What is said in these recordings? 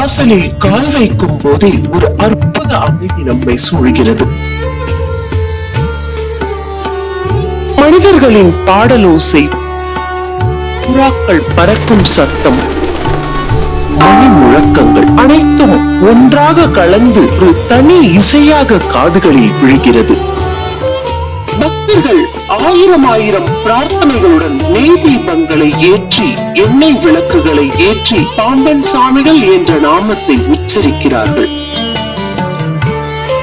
வாசலில் கால் வைக்கும் போதே ஒரு அற்புத அமைதி நம்மை சூழ்கிறது. மனிதர்களின் பாடலோசை புறாக்கள் பறக்கும் சத்தம் மணி முழக்கங்கள் அனைத்தும் ஒன்றாக கலந்து ஒரு தனி இசையாக காதுகளில் விழுகிறது. பக்தர்கள் ஆயிரம் ஆயிரம் பிரார்த்தனைகளுடன் நெய் தீபங்களை ஏற்றி எண்ணெய் விளக்குகளை ஏற்றி பாம்பன் சாமிகள் என்ற நாமத்தை உச்சரிக்கிறார்கள்.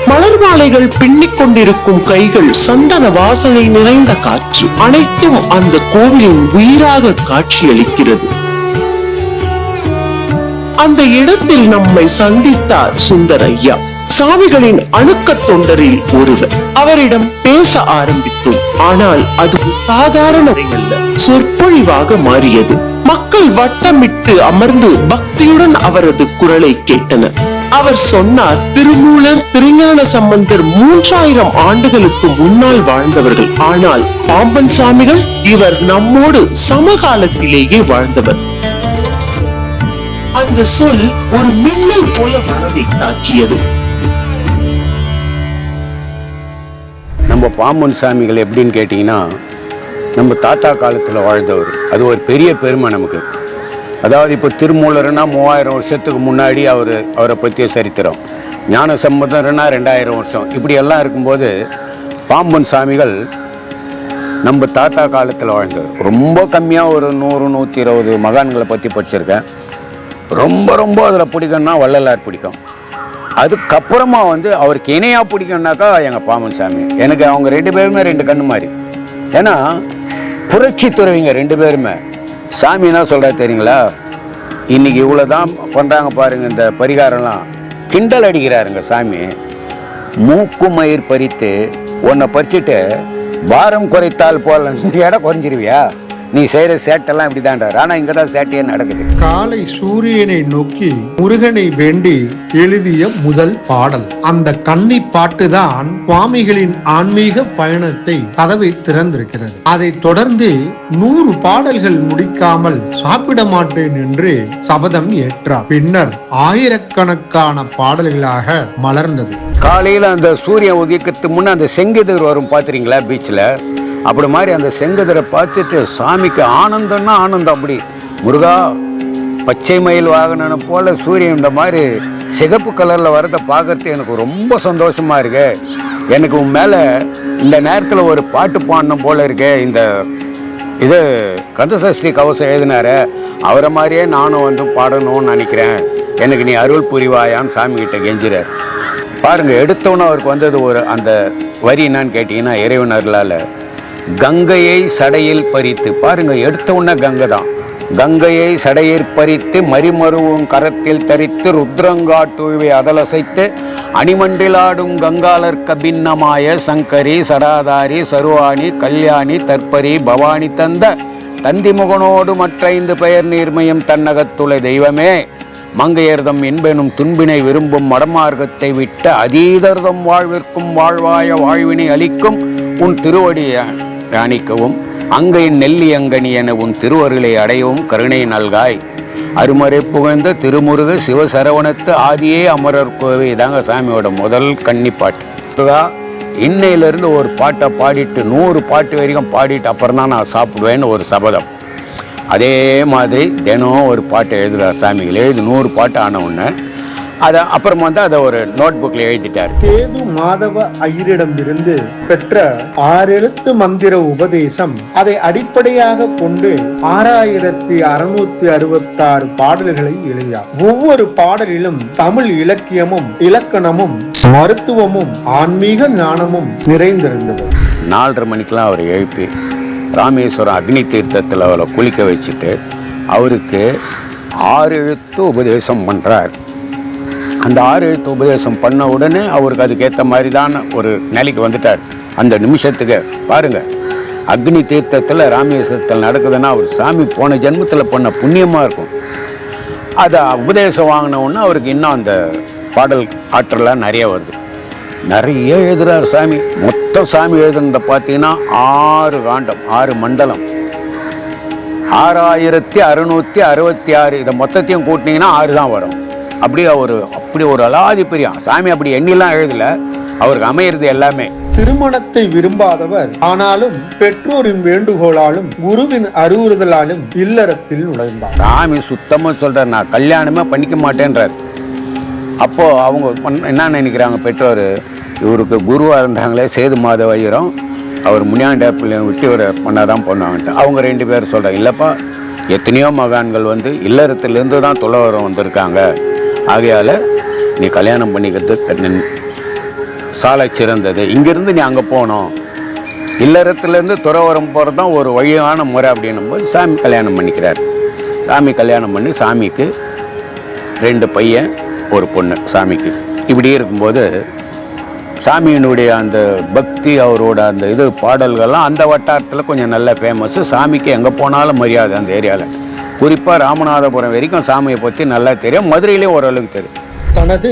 மலர் மாலைகள் பின்னிக் கொண்டிருக்கும் கைகள் சந்தன வாசனை நிறைந்த காற்று அனைத்தும் அந்த கோவிலின் உயிராக காட்சியளிக்கிறது. அந்த இடத்தில் நம்மை சந்தித்தார் சுந்தரையா சாமிகளின் அணுக்க தொண்டரில் ஒருவர். அவரிடம் பேச ஆரம்பித்தோம். ஆனால் அது ஒரு சாதாரண அல்ல சொற்பொழிவாக மாறியது. மக்கள் வட்டமிட்டு அமர்ந்து பக்தியுடன் அவரது குரலை கேட்டனர். அவர் சொன்னார் திருமூலர் திருஞான சம்பந்தர் மூன்றாயிரம் ஆண்டுகளுக்கு முன்னால் வாழ்ந்தவர்கள். ஆனால் பாம்பன் சாமிகள் இவர் நம்மோடு சமகாலத்திலேயே வாழ்ந்தவர். அந்த சொல் ஒரு மின்னல் போல மனதை தாக்கியது. நம்ம பாம்பன் சாமிகள் எப்படின்னு கேட்டிங்கன்னா நம்ம தாத்தா காலத்தில் வாழ்ந்தவர். அது ஒரு பெரிய பெருமை நமக்கு. அதாவது இப்போ திருமூலர்னா மூவாயிரம் வருஷத்துக்கு முன்னாடி அவர் அவரை பற்றிய சரித்திரம். ஞான சம்பந்தர்னா ரெண்டாயிரம் வருஷம். இப்படி எல்லாம் இருக்கும்போது பாம்பன் சாமிகள் நம்ம தாத்தா காலத்தில் வாழ்ந்தவர். ரொம்ப கம்மியாக ஒரு நூறு நூற்றி இருபது மகான்களை பற்றி படிச்சிருக்கேன். ரொம்ப ரொம்ப அதில் பிடிக்கும்னா வள்ளலார் பிடிக்கும். அதுக்கப்புறமா வந்து அவருக்கு இணையாக பிடிக்கும்னாக்கா எங்கள் பாமன் சாமி. எனக்கு அவங்க ரெண்டு பேருமே ரெண்டு கண்ணு மாதிரி. ஏன்னா புரட்சி துறவிங்க ரெண்டு பேருமே. சாமி என்ன சொல்கிறா தெரியுங்களா? இன்னைக்கு இவ்வளோ தான் பண்ணுறாங்க பாருங்க இந்த பரிகாரம்லாம். கிண்டல் அடிக்கிறாருங்க சாமி. மூக்கு மயிர் பறித்து உன்னை பறிச்சுட்டு பாரம் குறைத்தால் போல எடை இடம் குறைஞ்சிருவியா? நீ செய்கிற சேட்டெல்லாம் இப்படி தான்டார் ஆனால் இங்கே தான் சேட்டையே நடக்குது. காலை சூரியனை நோக்கி முருகனை வேண்டி எழுதிய முதல் பாடல். அந்த கன்னி பாட்டுதான் சுவாமிகளின் ஆன்மீக பயணத்தை கதவை திறந்திருக்கிறது. அதைத் தொடர்ந்து நூறு பாடல்கள் முடிக்காமல் சாப்பிட மாட்டேன் என்று சபதம் ஏற்றார். பின்னர் ஆயிரக்கணக்கான பாடல்களாக மலர்ந்தது. காலையில் அந்த சூரியன் உதிக்கிறதுக்கு முன்னே அந்த செங்கதிர் வரும் பார்த்துறீங்களா பீச்சில் அப்படி மாதிரி அந்த செங்குதிரை பார்த்துட்டு சாமிக்கு ஆனந்தம்னா ஆனந்தம் அப்படி. முருகா பச்சை மயில் வாகனனை போல சூரியன் இந்த மாதிரி சிகப்பு கலரில் வரதை பார்க்கறது எனக்கு ரொம்ப சந்தோஷமாக இருக்கு. எனக்கு உன் மேலே இந்த நேரத்தில் ஒரு பாட்டு பாடணும் போல இருக்கு. இந்த இது கந்தசஷ்டி கவசம் எழுதினார. அவரை மாதிரியே நானும் வந்து பாடணும்னு நினைக்கிறேன். எனக்கு நீ அருள் புரிவாயான்னு சாமிகிட்ட கெஞ்சுறார். பாருங்க எடுத்தோன்னே அவருக்கு வந்தது ஒரு அந்த வரி என்னான்னு கேட்டிங்கன்னா இறைவன் அருளால். கங்கையை சடையில் பறித்து பாருங்க எடுத்த உடனே கங்கை தான். கங்கையை சடையில் பறித்து மறிமருவும் கரத்தில் தரித்து ருத்ரங்காட்டுழுவை அதலசைத்து அணிமண்டிலாடும் கங்காளர்க்க பின்னமாய சங்கரி சடாதாரி சருவாணி கல்யாணி தற்பரி பவானி தந்த தந்திமுகனோடு மற்ற ஐந்து பெயர் நீர்மையும் தன்னகத்துளை தெய்வமே. மங்கையர்தம் என்பெனும் துன்பினை விரும்பும் மடமார்க்கத்தை விட்ட அதீதர்தம் வாழ்விற்கும் வாழ்வாய வாழ்வினை அளிக்கும் உன் திருவடியான் தியானிக்கவும் அங்கையின் நெல்லி அங்கனி என உன் திருவருளை அடையவும் கருணை நல்காய். அருமறை புகழ்ந்த திருமுருக சிவசரவணத்து ஆதியே அமரர் கோவை தாங்க சாமியோட முதல் கன்னிப்பாட்டு. முருகா, இன்னையிலிருந்து ஒரு பாட்டை பாடிட்டு நூறு பாட்டு வரைக்கும் பாடிட்டு அப்புறம் தான் நான் சாப்பிடுவேன்னு ஒரு சபதம். அதே மாதிரி தினம் ஒரு பாட்டு எழுதுகிறார் சாமிகள். எழுதி நூறு பாட்டு ஆன உடனே அதை அப்புறம் வந்து அதை ஒரு நோட் புக்கில் எழுதிட்டார். சேது மாதவ ஐயரிடமிருந்து பெற்ற ஆறெழுத்து மந்திர உபதேசம் அதை அடிப்படையாக கொண்டு ஆறாயிரத்தி அறுநூத்தி அறுபத்தாறு பாடல்களை எழுதினார். ஒவ்வொரு பாடலிலும் தமிழ் இலக்கியமும் இலக்கணமும் மருத்துவமும் ஆன்மீக ஞானமும் நிறைந்திருந்தது. நாலரை மணிக்கெலாம் அவர் எழுப்பி ராமேஸ்வரம் அக்னி தீர்த்தத்தில் அவரை குளிக்க வச்சுட்டு அவருக்கு ஆறு எழுத்து உபதேசம் பண்ணுறார் அந்த ஆறு எழுத்து உபதேசம் பண்ண உடனே அவருக்கு அதுக்கேற்ற மாதிரி தான் ஒரு நிலைக்கு வந்துட்டார். அந்த நிமிஷத்துக்கு பாருங்கள் அக்னி தீர்த்தத்தில் ராமேஸ்வரத்தில் நடக்குதுன்னா அவர் சாமி போன ஜென்மத்தில் பண்ண புண்ணியமாக இருக்கும். அதை உபதேசம் வாங்கினவுடனே அவருக்கு இன்னும் அந்த பாடல் ஆற்றலாம் நிறைய வருது. நிறைய எழுதுறார் சாமி. மொத்தம் சாமி எழுதுனதை பார்த்தீங்கன்னா ஆறு காண்டம் ஆறு மண்டலம். ஆறாயிரத்தி அறுநூற்றி அறுபத்தி ஆறு இதை மொத்தத்தையும் கூட்டினீங்கன்னா ஆறு தான் வரும். அப்படியே ஒரு அப்படி ஒரு அலாதி பெரிய சாமி அப்படி எண்ணிலாம் எழுதல. அவருக்கு அமையிறது எல்லாமே. திருமணத்தை விரும்பாதவர். ஆனாலும் பெற்றோரின் வேண்டுகோளாலும் குருவின் அறிவுறுதலாலும் இல்லறத்தில் நுழைந்தார். சாமி சுத்தமாக சொல்கிறார் நான் கல்யாணமே பண்ணிக்க மாட்டேன்றார். அப்போது அவங்க என்ன நினைக்கிறாங்க பெற்றோர்? இவருக்கு குருவாக இருந்தாங்களே சேது மாத வைரம். அவர் முனியாண்ட பிள்ளைய விட்டு இவரை பண்ணாதான் பண்ணுவாங்கன்ட்டு. அவங்க ரெண்டு பேரும் சொல்கிறாங்க இல்லைப்பா எத்தனையோ மகான்கள் வந்து இல்லறத்துலேருந்து தான் துளவரம் வந்திருக்காங்க. ஆகையால் நீ கல்யாணம் பண்ணிக்கிறது சாலை சிறந்தது. இங்கேருந்து நீ அங்கே போகணும். இல்லறத்துலேருந்து துறவரம் போகிறது தான் ஒரு வழியான முறை அப்படின்னும் போது சாமி கல்யாணம் பண்ணிக்கிறார். சாமி கல்யாணம் பண்ணி சாமிக்கு ரெண்டு பையன் ஒரு பொண்ணு சாமிக்கு. இப்படி இருக்கும்போது சாமியினுடைய அந்த பக்தி அவரோட அந்த இது பாடல்கள்லாம் அந்த வட்டாரத்தில் கொஞ்சம் நல்ல ஃபேமஸ்ஸு சாமிக்கு எங்கே போனாலும் மரியாதை அந்த ஏரியாவில் குறிப்பாக ராமநாதபுரம் வரைக்கும் சாமியை பற்றி நல்லா தெரியும். மதுரையிலையும் ஓரளவுக்கு தெரியும். தனது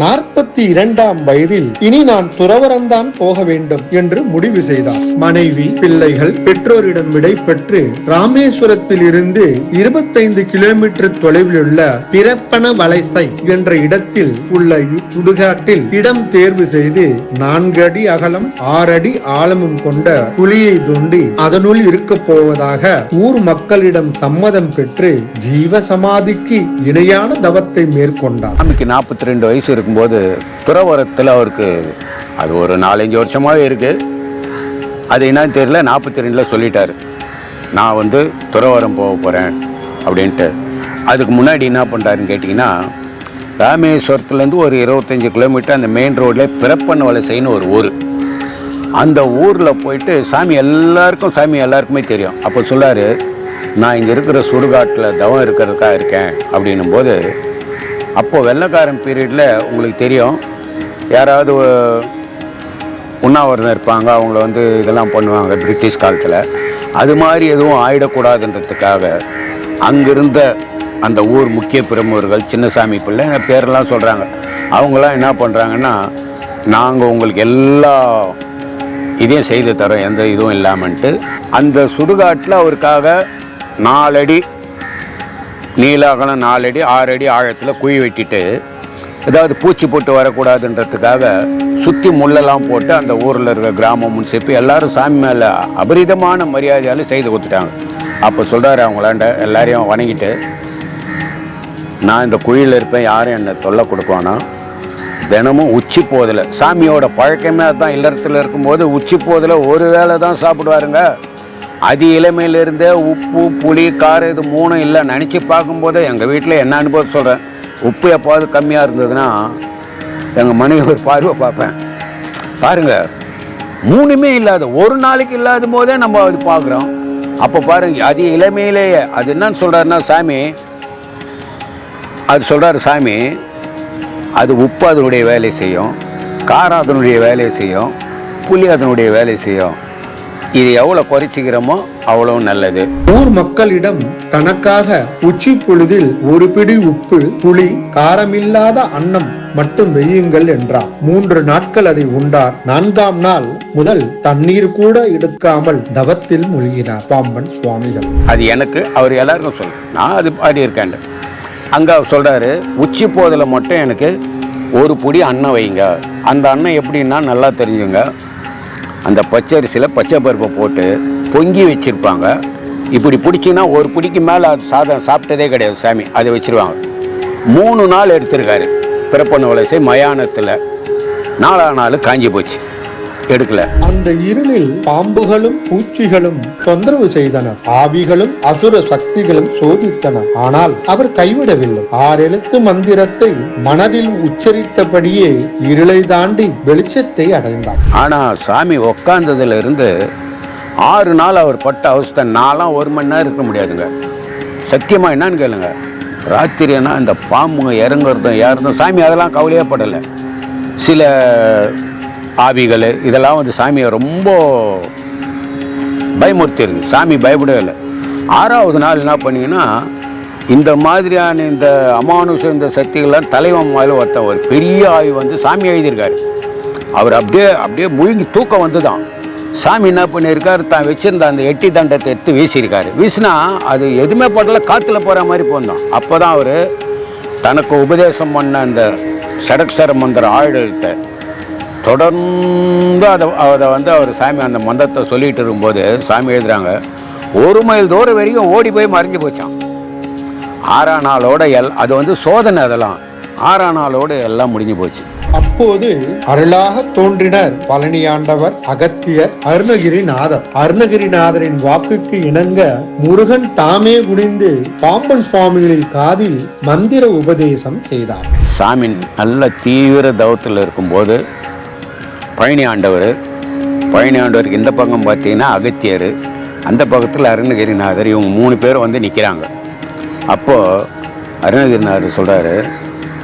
நாற்பத்தி இரண்டாம் வயதில் இனி நான் துறவரம்தான் போக வேண்டும் என்று முடிவு செய்தார். மனைவி பிள்ளைகள் பெற்றோரிடம் விடை பெற்று ராமேஸ்வரத்தில் இருந்து இருபத்தைந்து கிலோமீட்டர் தொலைவில் உள்ள பிறப்பன வலைசை என்ற இடத்தில் உள்ள சுடுகாட்டில் இடம் தேர்வு செய்து நான்கு அடி அகலம் ஆறு அடி ஆழமும் கொண்ட குழியை தோண்டி அதனுள் இருக்க போவதாக ஊர் மக்களிடம் சம்மதம் பெற்று ஜீவ சமாதிக்கு இணையான தவத்தை மேற்கொண்டார். சாமிக்கு நாற்பத்தி ரெண்டு வயசு இருக்கும்போது துறவரத்தில் அவருக்கு அது ஒரு நாலஞ்சு வருஷமாகவே இருக்குது அது என்னன்னு தெரியல நாற்பத்தி ரெண்டில் சொல்லிட்டார். நான் வந்து துறவரம் போக போகிறேன் அப்படின்ட்டு. அதுக்கு முன்னாடி என்ன பண்ணுறாருன்னு கேட்டிங்கன்னா ராமேஸ்வரத்துலேருந்து ஒரு இருபத்தஞ்சி கிலோமீட்டர் அந்த மெயின் ரோட்ல பிறப்பன் வலசைன்னு ஒரு ஊர். அந்த ஊரில் போயிட்டு சாமி எல்லாருக்கும் சாமி எல்லாருக்குமே தெரியும். அப்போ சொல்லாரு நான் இங்கே இருக்கிற சுடுகாட்டில் தவம் இருக்கிறதுக்காக இருக்கேன். அப்படின்னும் போது அப்போது வெள்ளைக்காரன் பீரியடில் உங்களுக்கு தெரியும். யாராவது உண்ணாவிரதம் இருப்பாங்க அவங்கள வந்து இதெல்லாம் பண்ணுவாங்க பிரிட்டிஷ் காலத்தில். அது மாதிரி எதுவும் ஆயிடக்கூடாதுன்றதுக்காக அங்கிருந்த அந்த ஊர் முக்கிய பிரமுகர்கள் சின்னசாமி பிள்ளை என் பேரெல்லாம் சொல்கிறாங்க அவங்களாம் என்ன பண்ணுறாங்கன்னா நாங்கள் உங்களுக்கு எல்லா இதையும் செய்து தரோம் எந்த இதுவும் இல்லாமன்ட்டு. அந்த சுடுகாட்டில் அவருக்காக நாலடி நீல அகலம் நாலடி ஆறு அடி ஆழத்தில் குழி வெட்டிட்டு ஏதாவது பூச்சி போட்டு வரக்கூடாதுன்றதுக்காக சுற்றி முள்ளெல்லாம் போட்டு அந்த ஊரில் இருக்கிற கிராமமும் முன்சிப்பு எல்லாரும் சாமி மேலே அபரிதமான மரியாதையால் செய்து கொடுத்துட்டாங்க. அப்போ சொல்கிறாரு அவங்களாண்ட எல்லாரையும் வணங்கிட்டு நான் இந்த குழியில் இருப்பேன் யாரும் என்னை தொல்லை கொடுக்கணும் தினமும் உச்சி போதில். சாமியோட பழக்கமே தான் இல்லறத்தில் இருக்கும்போது உச்சி போதில் ஒரு வேளை தான் சாப்பிடுவாருங்க. அதி இளமையிலிருந்தே உப்பு புளி காரம் இது மூணும் இல்லை. நினச்சி பார்க்கும்போது எங்கள் வீட்டில் என்ன அனுபவம் சொல்கிறேன் உப்பு எப்போது கம்மியாக இருந்ததுன்னா எங்கள் மனைவி ஒரு பார்வை பார்ப்பேன். பாருங்கள் மூணுமே இல்லாத ஒரு நாளைக்கு இல்லாத போதே நம்ம அது பார்க்குறோம். அப்போ பாருங்கள் அதி இளமையிலேயே அது என்னன்னு சொல்கிறாருன்னா சாமி அது சொல்கிறாரு சாமி அது உப்பு அதனுடைய வேலை செய்யும் காரம் அதனுடைய வேலையை செய்யும் புளி அதனுடைய வேலை செய்யும் இது எவ்வளோ குறைச்சிக்கிறோமோ அவ்வளோ நல்லது. ஊர் மக்களிடம் தனக்காக உச்சி பொழுதில் ஒரு பிடி உப்பு புளி காரமில்லாத அன்னம் மட்டும் வெய்யுங்கள் என்றார். மூன்று நாட்கள் அதை உண்டார். நான்காம் நாள் முதல் தண்ணீர் கூட எடுக்காமல் தவத்தில் மூழ்கினார் பாம்பன் சுவாமிகள். அது எனக்கு அவர் எல்லாருக்கும் சொல்லு நான் அது பாடி இருக்கேன். அங்கே அவர் சொல்கிறாரு உச்சி போதில் மட்டும் எனக்கு ஒரு பொடி அன்னம் வைங்க. அந்த அன்னம் எப்படின்னா நல்லா தெரிஞ்சுங்க. அந்த பச்சரிசியில் பச்சை பருப்பை போட்டு பொங்கி வச்சுருப்பாங்க. இப்படி பிடிச்சின்னா ஒரு பிடிக்கு மேலே அது சாதம் சாப்பிட்டதே கிடையாது சாமி அதை வச்சிருவாங்க. மூணு நாள் எடுத்திருக்காரு. பிறப்பண்ண வலசை மயானத்தில். நாலா நாள் காஞ்சி போச்சு. எடுக்கல. அந்த இருளில் பாம்புகளும் பூச்சிகளும் தொந்தரவு செய்தனர் ஆவிகளும் அசுர சக்திகளும் சோதித்தன. ஆனால் அவர் கைவிடவில்லை. ஆறெழுத்து மந்திரத்தை மனதில் உச்சரித்தபடியே இருளை தாண்டி வெளிச்சத்தை அடைந்தார். ஆனால் சாமி உக்காந்ததுல இருந்து ஆறு நாள் அவர் பட்ட அவஸ்தை நாலாம் ஒரு மணி நேரம் இருக்க முடியாதுங்க. சத்தியமாக என்னன்னு கேளுங்க. ராத்திரினா இந்த பாம்புங்க இறங்குறதும் ஏறதும் சாமி அதெல்லாம் கவலையே படலை. சில ஆவிகள் இதெல்லாம் வந்து சாமியை ரொம்ப பயமுறுத்திருக்கு சாமி பயப்படவே இல்லை ஆறாவது நாள் என்ன பண்ணிங்கன்னா இந்த மாதிரியான இந்த அமானுஷம் இந்த சக்திகள்லாம் தலைவன் மாதிரி ஒருத்தன் ஒரு பெரிய ஆய்வு வந்து சாமி எழுதியிருக்காரு. அவர் அப்படியே அப்படியே முழுங்கி தூக்கம் வந்துதான். சாமி என்ன பண்ணியிருக்காரு? தான் வச்சிருந்த அந்த எட்டி தண்டத்தை எடுத்து வீசியிருக்காரு. வீசினா அது எதுவுமே படல காற்றுல போகிற மாதிரி போந்தோம் அப்போ தான் அவர் தனக்கு உபதேசம் பண்ண அந்த சடக்சர மந்திர ஆழத்தை தொடர்ந்து அதை அதை வந்து அவர் சாமி அந்த மந்திரத்தை சொல்லிட்டு இருக்கும்போது சாமி எழுதுறாங்க ஒரு மைல் தூரம் வரைக்கும் ஓடி போய் மறைஞ்சு போச்சான் ஆறாம் நாளோட எல் அது வந்து சோதனை அதெல்லாம். ஆறாம் நாளோட எல்லாம் முடிஞ்சு போச்சு. அப்போது அருளாக தோன்றினர் பழனியாண்டவர் அகத்தியர் அருணகிரிநாதர். அருணகிரிநாதரின் வாக்குக்கு இணங்க முருகன் தாமே குனிந்து பாம்பன் சுவாமிகளின் காதில் மந்திர உபதேசம் செய்தார். சாமி நல்ல தீவிர தவத்தில் இருக்கும்போது பழனி ஆண்டவர் பழனி ஆண்டவருக்கு இந்த பக்கம் பார்த்தீங்கன்னா அகத்தியர். அந்த பக்கத்தில் அருணகிரிநாதர். இவங்க மூணு பேர் வந்து நிற்கிறாங்க அப்போது அருணகிரிநாதர் சொல்கிறாரு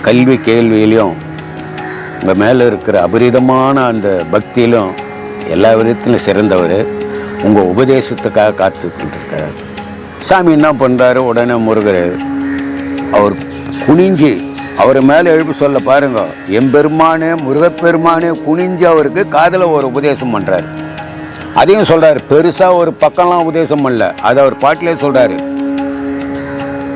கல்வி கேள்வியிலையும் உங்கள் மேலே இருக்கிற அபரிதமான அந்த பக்தியிலும் எல்லா விதத்திலும் சிறந்தவர். உங்கள் உபதேசத்துக்காக காத்துக்கிட்டுருக்கார் சாமி என்ன பண்ணுறாரு உடனே முருகர் அவர் குனிஞ்சு அவர் மேலே எழுப்பி சொல்ல பாருங்க. எம்பெருமானே முருகப்பெருமானே குனிஞ்சு அவருக்கு காதில் ஒரு உபதேசம் பண்ணுறாரு அதையும் சொல்கிறாரு பெருசாக ஒரு பக்கம்லாம் உபதேசம் பண்ணல. அதை அவர் பாட்டிலே சொல்கிறாரு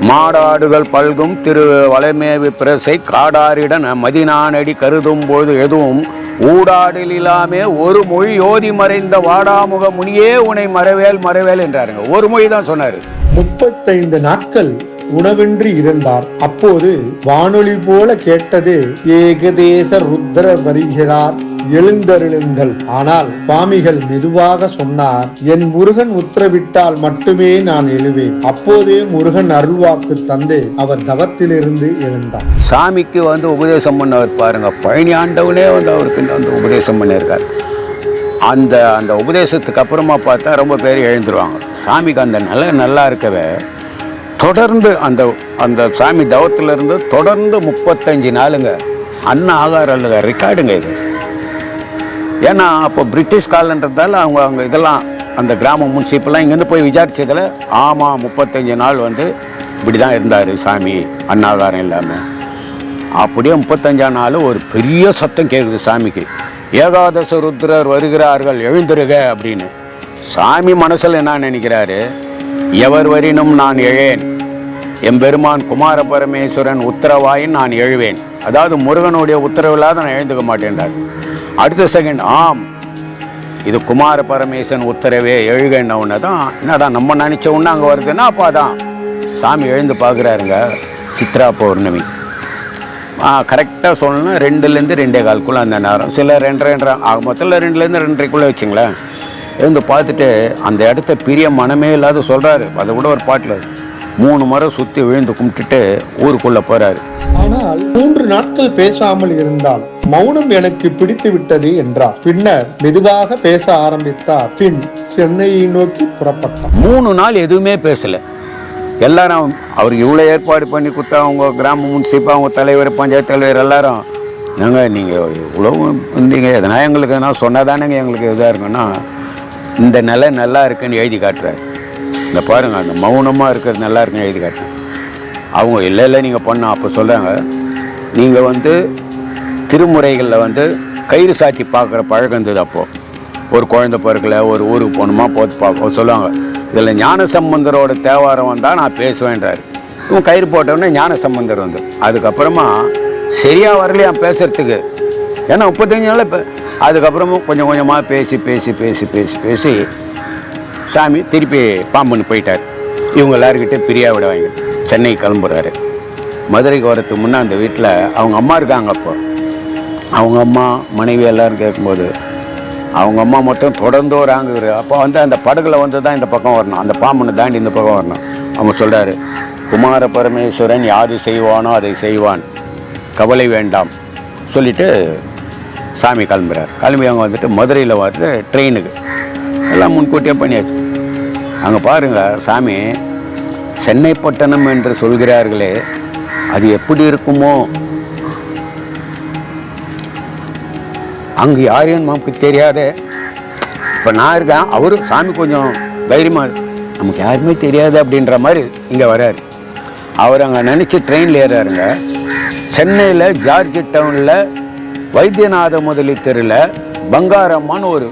மாடாடுகள் பல்கும் திரு வலைமேவி பிரசை காடாரிடன் மதினானடி கருதும் பொழுது எதுவும் ஊடாடலிலாமே ஒரு மொழி யோதி மறைந்த வாடாமுக முனியே உனை மறவேல் மறவேல் என்றாருங்க. ஒரு மொழி தான் சொன்னார். முப்பத்தைந்து நாட்கள் உணவின்றி இருந்தார். அப்போது வானொலி போல கேட்டது ஏகதேச ருத்ரர் வருகிறார் எழுந்தருளுங்கள். ஆனால் சுவாமிகள் மெதுவாக சொன்னார் என் முருகன் உத்தரவிட்டால் மட்டுமே நான் எழுவேன். அப்போதே முருகன் அருள்வாக்கு தந்து அவர் தவத்திலிருந்து எழுந்தார் சாமிக்கு வந்து உபதேசம் பண்ணவர் பாருங்க பழனி ஆண்டவனே வந்து அவருக்கு வந்து உபதேசம் பண்ணியிருக்கார். அந்த அந்த உபதேசத்துக்கு அப்புறமா பார்த்தா ரொம்ப பேர் எழுந்துருவாங்க. சாமிக்கு அந்த நிலை நல்லா இருக்கவே தொடர்ந்து அந்த அந்த சாமி தவத்திலிருந்து தொடர்ந்து முப்பத்தஞ்சு நாளுங்க. அன்ன ஆகாரம் இல்லைங்க ரெக்கார்டுங்க இது. ஏன்னா அப்போ பிரிட்டிஷ் காலன்றதால அவங்க அவங்க இதெல்லாம் அந்த கிராம முன்சிப்பெல்லாம் இங்கேருந்து போய் விசாரிச்சதில் ஆமாம் முப்பத்தஞ்சு நாள் வந்து இப்படி தான் இருந்தார் சாமி அன்னாகாரம் இல்லாமல் அப்படியே முப்பத்தஞ்சாம் நாள் ஒரு பெரிய சத்தம் கேட்குது சாமிக்கு. ஏகாதச ருத்ரர் வருகிறார்கள் எழுந்திருக அப்படின்னு. சாமி மனசில் என்ன நினைக்கிறாரு? எவர் வரினும் நான் எழேன். எம்பெருமான் குமார பரமேஸ்வரன் உத்தரவாயின் நான் எழுவேன். அதாவது முருகனுடைய உத்தரவில்லாத நான் எழுந்துக்க மாட்டேன்றார் அடுத்த செகண்ட் ஆம். இது குமார பரமேஸ்வரன் உத்தரவே எழுகன்ன உடனே தான் என்னடா நம்ம நினச்ச ஒன்று அங்கே வருதுன்னா அப்போ அதான். சாமி எழுந்து பார்க்குறாருங்க சித்ரா பௌர்ணமி. கரெக்டாக சொல்லணும் ரெண்டுலேருந்து ரெண்டே கால்குள்ளே அந்த நேரம். சில ரெண்டு ரெண்டரை ஆக மொத்தத்தில் ரெண்டுலேருந்து ரெண்டரைக்குள்ளே வச்சுங்களேன். எழுந்து பார்த்துட்டு அந்த இடத்த பிரிய மனமே இல்லாத சொல்கிறாரு அதை கூட ஒரு பாட்டில் மூணு முறை சுற்றி விழுந்து கும்பிட்டுட்டு ஊருக்குள்ளே போகிறாரு ஆனால் மூன்று நாட்கள் பேசாமல் இருந்தால் மௌனம் எனக்கு பிடித்து விட்டது என்றார். பின்னர் மெதுவாக பேச ஆரம்பித்தார். பின் சென்னையை நோக்கி புறப்பட்டார். மூணு நாள் எதுவுமே பேசலை. எல்லாரும் அவருக்கு இவ்வளோ ஏற்பாடு பண்ணி கொடுத்தா அவங்க கிராம முன்சிப்பா அவங்க தலைவர் பஞ்சாயத்து தலைவர் எல்லாரும் நாங்கள் நீங்கள் இவ்வளோ இருந்தீங்க எதனா எங்களுக்கு எதனா சொன்னால் தானேங்க எங்களுக்கு இதாக இருக்குன்னா இந்த நிலை நல்லா இருக்குன்னு எழுதி காட்டுறாரு. இந்த பாருங்கள் அந்த மௌனமாக இருக்கிறது நல்லா இருக்குன்னு எழுதி காட்டுறேன் அவங்க இல்லை இல்லை நீங்கள் பண்ண. அப்போ சொல்கிறாங்க நீங்கள் வந்து திருமுறைகளில் வந்து கயிறு சாத்தி பார்க்குற பழக்கம் இருந்தது அப்போது ஒரு குழந்தை பிறக்கல ஒரு ஊருக்கு போகணுமா போத்து பார்க்க சொல்லுவாங்க. இதில் ஞான சம்பந்தரோட தேவாரம் வந்தால் நான் பேசுவேன்றார். இவன் கயிறு போட்டவுடனே ஞான சம்பந்தர் வந்து அதுக்கப்புறமா சரியாக வரலையா பேசுகிறதுக்கு ஏன்னா முப்பத்தஞ்சு நாள் இப்போ அதுக்கப்புறமும் கொஞ்சம் கொஞ்சமாக பேசி பேசி பேசி பேசி பேசி சாமி திருப்பி பாம்பன் போயிட்டார். இவங்க எல்லாருக்கிட்ட பிரியா விட வாங்கி சென்னை கிளம்புறாரு. மதுரைக்கு வரத்துக்கு முன்னே அந்த வீட்டில் அவங்க அம்மா இருக்காங்க அப்போ. அவங்க அம்மா மனைவி எல்லோரும் கேட்கும்போது அவங்க அம்மா மட்டும் தொடர்ந்து வராங்க அப்போ வந்து அந்த படகுல வந்து தான் இந்த பக்கம் வரணும். அந்த பாம்பனை தாண்டி இந்த பக்கம் வரணும். அவங்க சொல்கிறாரு குமார பரமேஸ்வரன் யாது செய்வானோ அதை செய்வான். கவலை வேண்டாம். சொல்லிட்டு சாமி கிளம்புறார். கிளம்பி அவங்க வந்துட்டு மதுரையில் வந்து ட்ரெயினுக்கு எல்லாம் முன்கூட்டியே பண்ணியாச்சு. அங்கே பாருங்கள் சாமி சென்னை பட்டணம் என்று சொல்கிறார்களே அது எப்படி இருக்குமோ? அங்கே யாரையும் நமக்கு தெரியாத? இப்போ நான் இருக்கேன் அவரும் சாமி கொஞ்சம் தைரியமாக நமக்கு யாருமே தெரியாது அப்படின்ற மாதிரி இங்கே வராரு. அவர் அங்கே நினச்சி ட்ரெயினில் ஏறாருங்க. சென்னையில் ஜார்ஜ் டவுனில் வைத்தியநாத முதலி தெருவில் பங்காரம்மான்னு ஒரு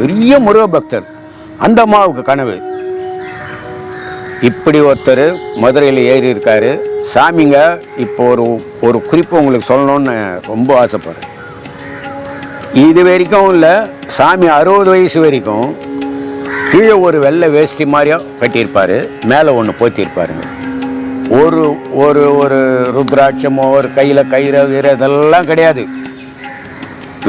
பெரிய முருக பக்தர் அந்த அம்மாவுக்கு கனவு. இப்படி ஒருத்தர் மதுரையில் ஏறி இருக்காரு சாமிங்க இப்போ ஒரு ஒரு குறிப்பு உங்களுக்கு சொல்லணும்னு ரொம்ப ஆசைப்படுறேன். இது வரைக்கும் இல்லை சாமி அறுபது வயசு வரைக்கும் கீழே ஒரு வெள்ளை வேஷ்டி மாதிரியா கட்டியிருப்பார் மேலே ஒன்று போத்திருப்பாருங்க ஒரு ஒரு ஒரு ருத்ராட்சமோ ஒரு கையில் கயிறு இதெல்லாம் கிடையாது.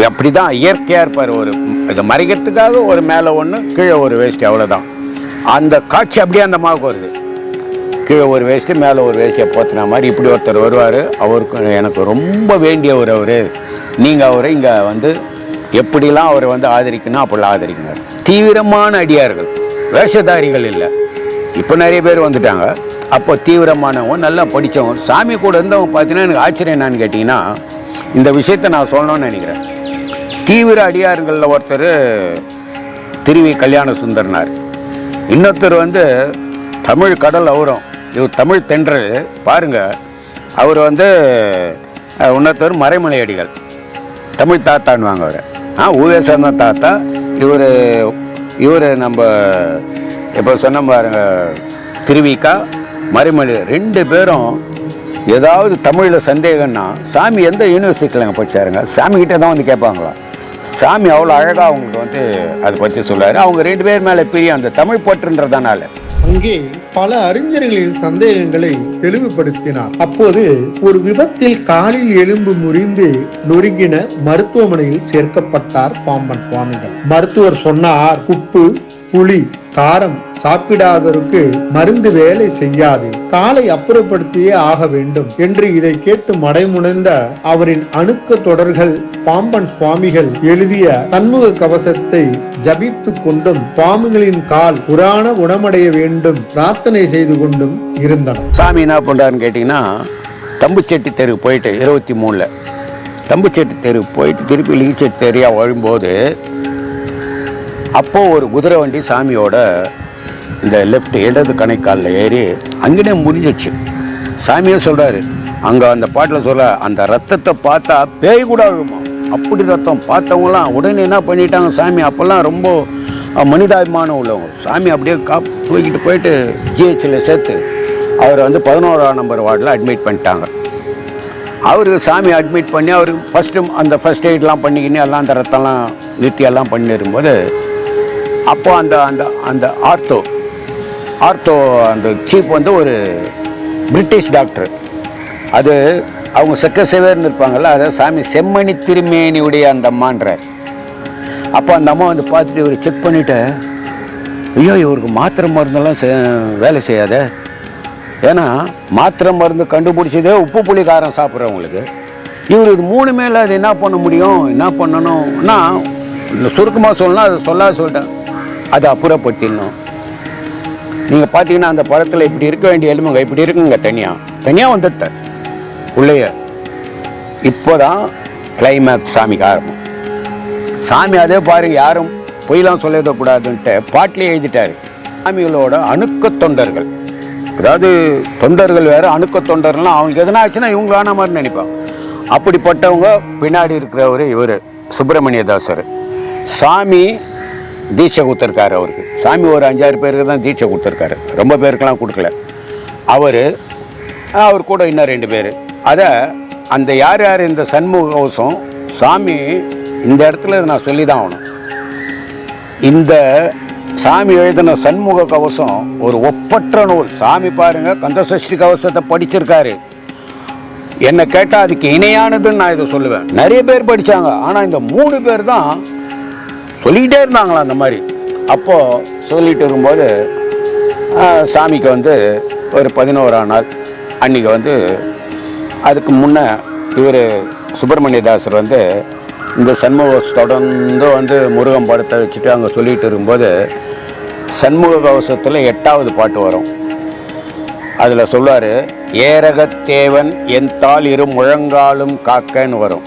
அப்படி தான் இயற்கையாக இருப்பார் ஒரு இதை மறைக்கிறதுக்காக ஒரு மேலே ஒன்று கீழே ஒரு வேஷ்டி அவ்வளோதான் அந்த காட்சி அப்படியே அந்த மாவுக்கு வருது. கீழே ஒரு வேஷ்டி மேலே ஒரு வேஷ்டியை போத்தின மாதிரி இப்படி ஒருத்தர் வருவார். அவருக்கு எனக்கு ரொம்ப வேண்டியவர் அவர். நீங்கள் அவரை இங்கே வந்து எப்படிலாம் அவரை வந்து ஆதரிக்கணும் அப்படிலாம் ஆதரிக்கணும். தீவிரமான அடியார்கள். வேஷதாரிகள் இல்லை. இப்போ நிறைய பேர் வந்துட்டாங்க. அப்போ தீவிரமானவங்க நல்லா படித்தவங்க சாமி கூட இருந்தவங்க பார்த்தீங்கன்னா எனக்கு ஆச்சரியம் என்னன்னு கேட்டிங்கன்னா இந்த விஷயத்தை நான் சொல்லணும்னு நினைக்கிறேன். தீவிர அடியாருங்களில் ஒருத்தர் திருவி கல்யாண சுந்தரனார் இன்னொருத்தர் வந்து தமிழ் கடல் அவரும் இவர் தமிழ் தென்றல் பாருங்க. அவர் வந்து இன்னொருத்தர் மறைமலை அடிகள் தமிழ் தாத்தான்னுவாங்க அவர். ஆ ஊவேசந்த தாத்தா. இவர் இவர் நம்ம இப்போ சொன்ன பாருங்க திருவிக்கா மறைமொழி ரெண்டு பேரும் ஏதாவது தமிழில் சந்தேகம்னா சாமி எந்த யூனிவர்சிட்டியில் அங்கே படித்தாருங்க கிட்டே தான் வந்து கேட்பாங்களா? சாமி அவ்வளோ அழகாக அவங்களுக்கு வந்து அதை பற்றி சொல்லுவார் அவங்க ரெண்டு பேர் மேலே பிரியம் அந்த தமிழ் போட்டுன்றதுனால அங்கே பல அறிஞர்களின் சந்தேகங்களை தெளிவுபடுத்தினார். அப்போது ஒரு விபத்தில் காலில் எலும்பு முறிந்து நொறுங்கின மருத்துவமனையில் சேர்க்கப்பட்டார் பாம்பன் சுவாமிகள். மருத்துவர் சொன்னார் உப்பு புளி காரம் சாப்பிடாதவருக்கு மருந்து வேலை செய்யாது. காலை அப்புறப்படுத்தியே ஆக வேண்டும் என்று இதை கேட்டு மடைமுனைந்த அவரின் அணுக்க தொடர்கள் பாம்பன் சுவாமிகள் எழுதிய தன்முக கவசத்தை ஜபித்து கொண்டும் பாம்புகளின் கால் புராண குணமடைய வேண்டும் பிரார்த்தனை செய்து கொண்டும் இருந்தனர். சாமி என்ன பண்றாருன்னு கேட்டிங்கன்னா தம்புச்செட்டி தெரு போயிட்டு இருபத்தி மூணில் தம்புச்செட்டி தெரு போயிட்டு திருப்பி லிங்கச்செட்டி தெருவா வழும்போது அப்போது ஒரு குதிரை வண்டி சாமியோட இந்த லெஃப்ட் இடது கணைக்காலில் ஏறி அங்கேயே முடிஞ்சிடுச்சு சாமியே சொல்கிறாரு அங்கே அந்த பாட்டில் சொல்ல அந்த ரத்தத்தை பார்த்தா பேய் கூட அழுமா? அப்படி ரத்தம் பார்த்தவங்களாம் உடனே என்ன பண்ணிட்டாங்க சாமி? அப்போல்லாம் ரொம்ப மனிதாபிமானம் உள்ளவங்க. சாமி அப்படியே கா தூக்கிட்டு போயிட்டு ஜிஹெச்சில் சேர்த்து அவரை வந்து பதினோராம் நம்பர் வார்டில் அட்மிட் பண்ணிட்டாங்க. அவருக்கு சாமி அட்மிட் பண்ணி அவருக்கு ஃபஸ்ட்டு அந்த ஃபஸ்ட் எய்ட்லாம் பண்ணிக்கின்னு எல்லாம் அந்த ரத்தம்லாம் நிறுத்தி எல்லாம் பண்ணிருக்கும்போது அப்போ அந்த அந்த அந்த ஆர்த்தோ ஆர்த்தோ அந்த சீப் வந்து ஒரு பிரிட்டிஷ் டாக்டர் அது அவங்க செக்க சேவர்னு இருப்பாங்கல்ல அதை சாமி செம்மணி திருமேனியுடைய அந்த அம்மான்றார். அப்போ அந்த அம்மா வந்து பார்த்துட்டு இவர் செக் பண்ணிவிட்டு ஐயோ இவருக்கு மாத்திரை மருந்தெல்லாம் செ- வேலை செய்யாத. ஏன்னா மாத்திரை மருந்து கண்டுபிடிச்சதே உப்பு புளி காரம் சாப்பிட்றவங்களுக்கு. இவர் இது மூணு மேலே அது என்ன பண்ண முடியும்? என்ன பண்ணணும்னா சுருக்கமாக சொல்லணும் அதை சொல்லாத சொல்லிட்டேன். அதை அப்புறப்படுத்திடணும் நீங்கள் பார்த்தீங்கன்னா அந்த படத்தில் இப்படி இருக்க வேண்டிய எலும்புங்க இப்படி இருக்குங்க தனியாக தனியாக வந்துட்ட உள்ளேயே. இப்போதான் கிளைமேக்ஸ் சாமிக்கு ஆரம்பம் சாமி அதே பாருங்க யாரும் பொய்லாம் சொல்லிடக்கூடாதுன்ட்டு பாட்டிலே எழுதிட்டாரு. சாமிகளோட அணுக்க தொண்டர்கள். அதாவது தொண்டர்கள் வேறு அணுக்க தொண்டர்கள்லாம் அவங்களுக்கு எதனா ஆச்சுன்னா இவங்களான மாதிரி நினைப்பாங்க. அப்படிப்பட்டவங்க பின்னாடி இருக்கிறவர் இவர் சுப்பிரமணிய தாசர். சாமி தீட்சை கொடுத்துருக்காரு அவருக்கு. சாமி ஒரு அஞ்சாறு பேருக்கு தான் தீட்சை கொடுத்துருக்காரு. ரொம்ப பேருக்கெல்லாம் கொடுக்கல. அவர் அவர் கூட இன்னும் ரெண்டு பேர். அதை அந்த யார் யார் இந்த சண்முக கவசம் சாமி இந்த இடத்துல இதை நான் சொல்லி தான் ஆகணும். இந்த சாமி எழுதின சண்முக கவசம் ஒரு ஒப்பற்ற நூல். சாமி பாருங்கள் கந்தசஷ்டி கவசத்தை படிச்சிருக்காரு. என்னை கேட்டால் அதுக்கு இணையானதுன்னு நான் இதை சொல்லுவேன். நிறைய பேர் படித்தாங்க ஆனால் இந்த மூணு பேர் தான் சொல்லிக்கிட்டே இருந்தாங்களா அந்த மாதிரி. அப்போது சொல்லிட்டு இருக்கும்போது சாமிக்கு வந்து ஒரு பதினோரா நாள். அன்றைக்கி வந்து அதுக்கு முன்னே இவர் சுப்பிரமணிய தாசர் வந்து இந்த சண்முக தொடர்ந்து வந்து முருகன் படத்தை வச்சுட்டு அங்கே சொல்லிட்டு இருக்கும்போது சண்முக கவசத்தில் எட்டாவது பாட்டு வரும். அதில் சொல்லுவார் ஏரகத்தேவன் என் தாள் இரு முழங்காலும் காக்கன்னு வரும்.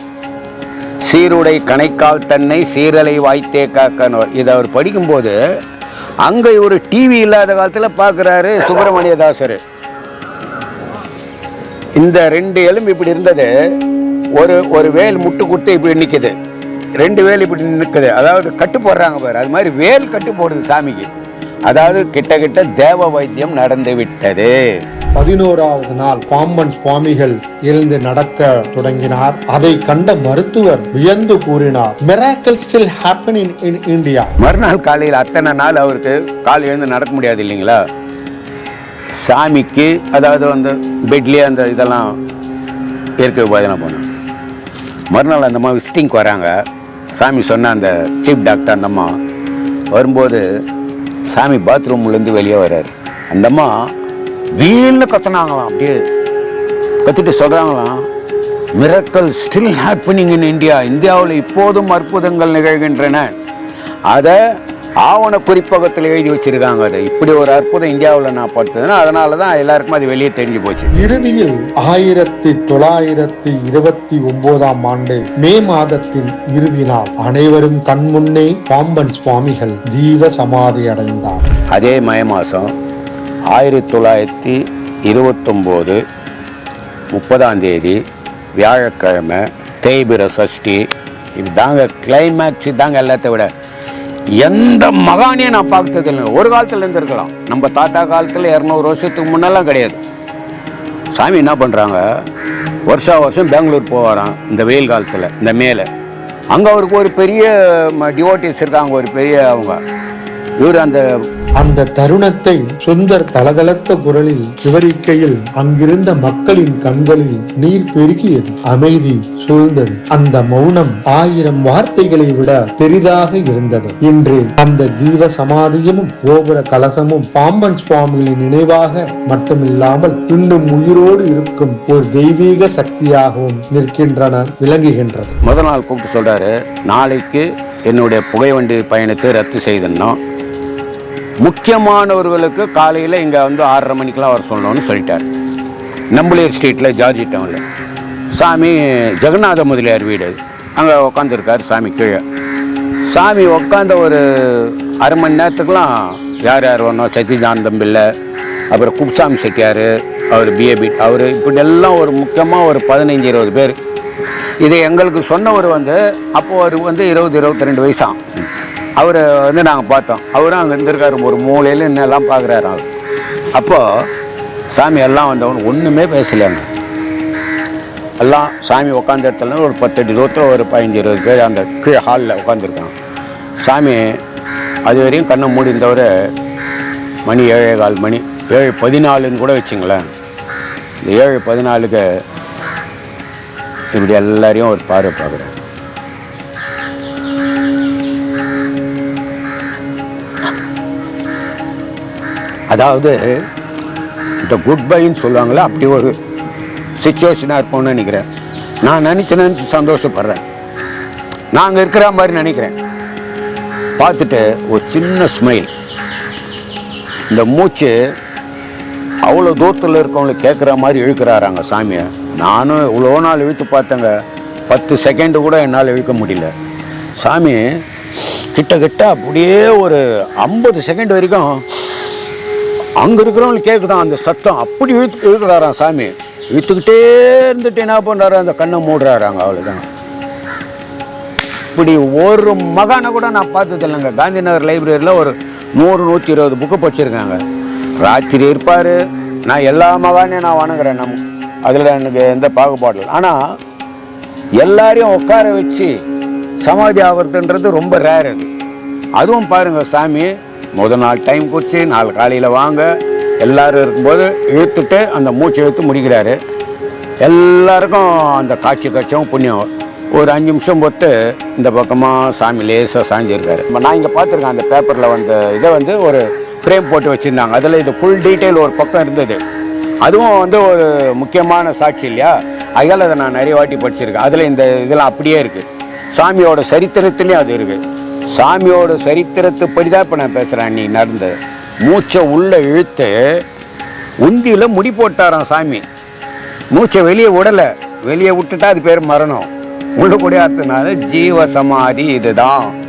சீருடை கணைக்கால் தன்னை சீரலை வாய்த்தே காக்கணும் இதை அவர் படிக்கும்போது அங்கே ஒரு டிவி இல்லாத காலத்தில் பார்க்குறாரு சுப்பிரமணியதாசர். இந்த ரெண்டு எலும்பு இப்படி இருந்தது ஒரு ஒரு வேல் முட்டு கொடுத்து இப்படி நிற்குது ரெண்டு வேல் இப்படி நிற்குது அதாவது கட்டு போடுறாங்க பாரு அது மாதிரி வேல் கட்டு போடுது சாமிக்கு. அதாவது கிட்ட கிட்ட தேவ வைத்தியம் நடந்து விட்டது. பதினோராவது நாள் பாம்பன் சுவாமிகள் எழுந்து நடக்க தொடங்கினார். அதை கண்ட மருத்துவர் வியந்து கூறினார் miracle still happening in India மறுநாள் காலையில் அத்தனை நாள் அவருக்கு கால் எழுந்து நடக்க முடியாது இல்லைங்களா? சாமிக்கு அதாவது வந்து பெட்லேயே அந்த இதெல்லாம் இயற்கை உபாதனை போனோம் மறுநாள் அந்த அம்மா விசிட்டிங்க்கு வராங்க. சாமி சொன்ன அந்த சீஃப் டாக்டர் அந்த அம்மா வரும்போது சாமி பாத்ரூம்லேருந்து வெளியே வர்றாரு. அந்த அம்மா வீல்னு கத்துனாங்களாம் அப்படியே கத்திட்டு சொல்கிறாங்களாம் miracle still happening in India இந்தியாவில் இப்போதும் அற்புதங்கள் நிகழ்கின்றன. அதை ஆவண குறிப்பகத்தில் எழுதி வச்சிருக்காங்க அதை. இப்படி ஒரு அற்புதம் இந்தியாவில் நான் பார்த்ததுன்னா அதனால தான் எல்லாருக்கும் அது வெளியே தெரிஞ்சு போச்சு. இறுதியில் ஆயிரத்தி தொள்ளாயிரத்தி இருபத்தி ஒன்பதாம் ஆண்டு மே மாதத்தின் இறுதி நாள் அனைவரும் கண்முன்னே பாம்பன் சுவாமிகள் ஜீவ சமாதி அடைந்தார். அதே மே மாதம் ஆயிரத்தி தொள்ளாயிரத்தி இருபத்தொம்போது முப்பதாம் தேதி வியாழக்கிழமை தேய்பிர சஷ்டி இது தாங்க கிளைமேக்ஸ் தாங்க எல்லாத்த விட எந்த மகானையும் நான் பார்த்தது இல்லை ஒரு காலத்தில் இருந்திருக்கலாம். நம்ம தாத்தா காலத்தில் இரநூறு வருஷத்துக்கு முன்னெல்லாம் கிடையாது. சாமி என்ன பண்ணுறாங்க வருஷா வருஷம் பெங்களூர் போவாராம் இந்த வெயில் காலத்தில் இந்த மேலே. அங்கே அவருக்கு ஒரு பெரிய டிவோட்டிஸ் இருக்காங்க ஒரு பெரிய அவங்க. இவர் அந்த அந்த தருணத்தை சுந்தர் தளதளத்த குரலில் விவரிக்கையில் அங்கிருந்த மக்களின் கண்களில் நீர் பெருகியது. அமைதி சூழ்ந்தது. அந்த மௌனம் ஆயிரம் வார்த்தைகளை விட பெரிதாக இருந்தது. இன்று அந்த ஜீவ சமாதியும் கோபுர கலசமும் பாம்பன் சுவாமிகளின் நினைவாக மட்டுமில்லாமல் இன்னும் உயிரோடு இருக்கும் ஒரு தெய்வீக சக்தியாகவும் நிற்கின்றன விளங்குகின்றது. முதல் நாள் கூப்பிட்டு சொல்றாரு நாளைக்கு என்னுடைய புகைவண்டி பயணத்தை ரத்து செய்தணும் முக்கியமானவர்களுக்கு காலையில் இங்கே வந்து ஆறரை மணிக்கெலாம் வர சொல்லணும்னு சொல்லிட்டார். நம்பளியர் ஸ்ட்ரீட்டில் ஜார்ஜி டவுனில். சாமி ஜெகநாத முதலியார் வீடு. அங்கே உட்காந்துருக்கார் சாமி கீழே. சாமி உட்காந்த ஒரு அரை மணி நேரத்துக்குலாம் யார் யார் வரணும்? சத்யஜானந்தம் பிள்ளை அப்புறம் குப்சாமி செட்டியார் அவர் பிஏபி அவர் இப்படி எல்லாம் ஒரு முக்கியமாக ஒரு பதினைஞ்சு இருபது பேர். இதை எங்களுக்கு சொன்னவர் வந்து அப்போது அவர் வந்து இருபது இருபத்தி ரெண்டு வயசாம் அவரை வந்து நாங்கள் பார்த்தோம். அவரும் அங்கே இருந்திருக்காரு. ஒரு மூலையில் இன்னெல்லாம் பார்க்குறாரு அவர் அப்போது சாமி எல்லாம் வந்தவன் ஒன்றுமே பேசலைங்க. எல்லாம் சாமி உட்காந்த இடத்துல ஒரு பத்தடி தூரத்தில் ஒரு பதினஞ்சு இருபது பேர் அந்த கீழே ஹாலில் உட்காந்துருக்காங்க சாமி அது வரையும் கண்ணை மூடிந்தவர் மணி ஏழே கால் மணி ஏழு பதினாலுன்னு கூட வச்சுங்களேன். இந்த ஏழு பதினாலுக்கு இப்படி எல்லாரையும் ஒரு பார்வை பார்க்குறேன் அதாவது இந்த குட் பைன்னு சொல்லுவாங்களே அப்படி ஒரு சுச்சுவேஷனாக இருப்போம்னு நினைக்கிறேன். நான் நினச்சி நினச்சி சந்தோஷப்படுறேன். நாங்கள் இருக்கிற மாதிரி நினைக்கிறேன். பார்த்துட்டு ஒரு சின்ன ஸ்மைல் இந்த மூச்சு அவ்வளோ தூரத்தில் இருக்கவங்களுக்கு கேட்குற மாதிரி இழுக்கிறாராங்க சாமியை. நானும் இவ்வளோ நாள் இழுத்து பார்த்தேங்க. பத்து செகண்டு கூட என்னால் இழுக்க முடியல. சாமி கிட்ட கிட்ட அப்படியே ஒரு ஐம்பது செகண்ட் வரைக்கும் அங்கே இருக்கிறவங்களுக்கு கேட்குதான் அந்த சத்தம். அப்படி இழுத்து இழுக்கிறாராம் சாமி. இழுத்துக்கிட்டே இருந்துட்டு என்ன பண்ணுறாரு அந்த கண்ணை மூடுறாராங்க அவ்வளோதான் இப்படி ஒரு மகானை கூட நான் பார்த்தது இல்லைங்க. காந்தி நகர் லைப்ரரியில் ஒரு நூறு நூற்றி இருபது புக்கு படிச்சிருக்காங்க ராத்திரி இருப்பார். நான் எல்லா மகானையும் நான் வணங்குறேன். நம் அதில் எனக்கு எந்த பாகுபாடு ஆனால் எல்லாரையும் உட்கார வச்சு சமாதி ஆகிறதுன்றது ரொம்ப ரேர் அது. அதுவும் பாருங்கள் சாமி முத நாள் டைம் குறித்து நாலு காலையில் வாங்க. எல்லாரும் இருக்கும்போது இழுத்துட்டு அந்த மூச்சை இழுத்து முடிக்கிறாரு. எல்லாருக்கும் அந்த காட்சி காட்சியும் புண்ணியம். ஒரு அஞ்சு நிமிஷம் போட்டு இந்த பக்கமாக சாமி லேசாக சாஞ்சிருக்காரு. இப்போ நான் இங்கே பார்த்துருக்கேன் அந்த பேப்பரில் வந்த இதை வந்து ஒரு ஃப்ரேம் போட்டு வச்சுருந்தாங்க. அதில் இது ஃபுல் டீட்டெயில் ஒரு பக்கம் இருந்தது. அதுவும் வந்து ஒரு முக்கியமான சாட்சி இல்லையா? அதனால் அதை நான் நிறைய வாட்டி படிச்சிருக்கேன். அதில் இந்த இதெல்லாம் அப்படியே இருக்குது சாமியோட சரித்திரத்துலேயும் அது இருக்குது சாமியோட சரித்திரத்துப்படி தான் இப்போ நான் பேசுகிறேன் நீ நடந்தது மூச்சை உள்ளே இழுத்து உந்தியில் முடி போட்டாராம் சாமி. மூச்சை வெளியே விடலை. வெளியே விட்டுட்டா அது பேர் மரணம். உள்ள கூட அர்த்தனால ஜீவ சமாதி இதுதான்.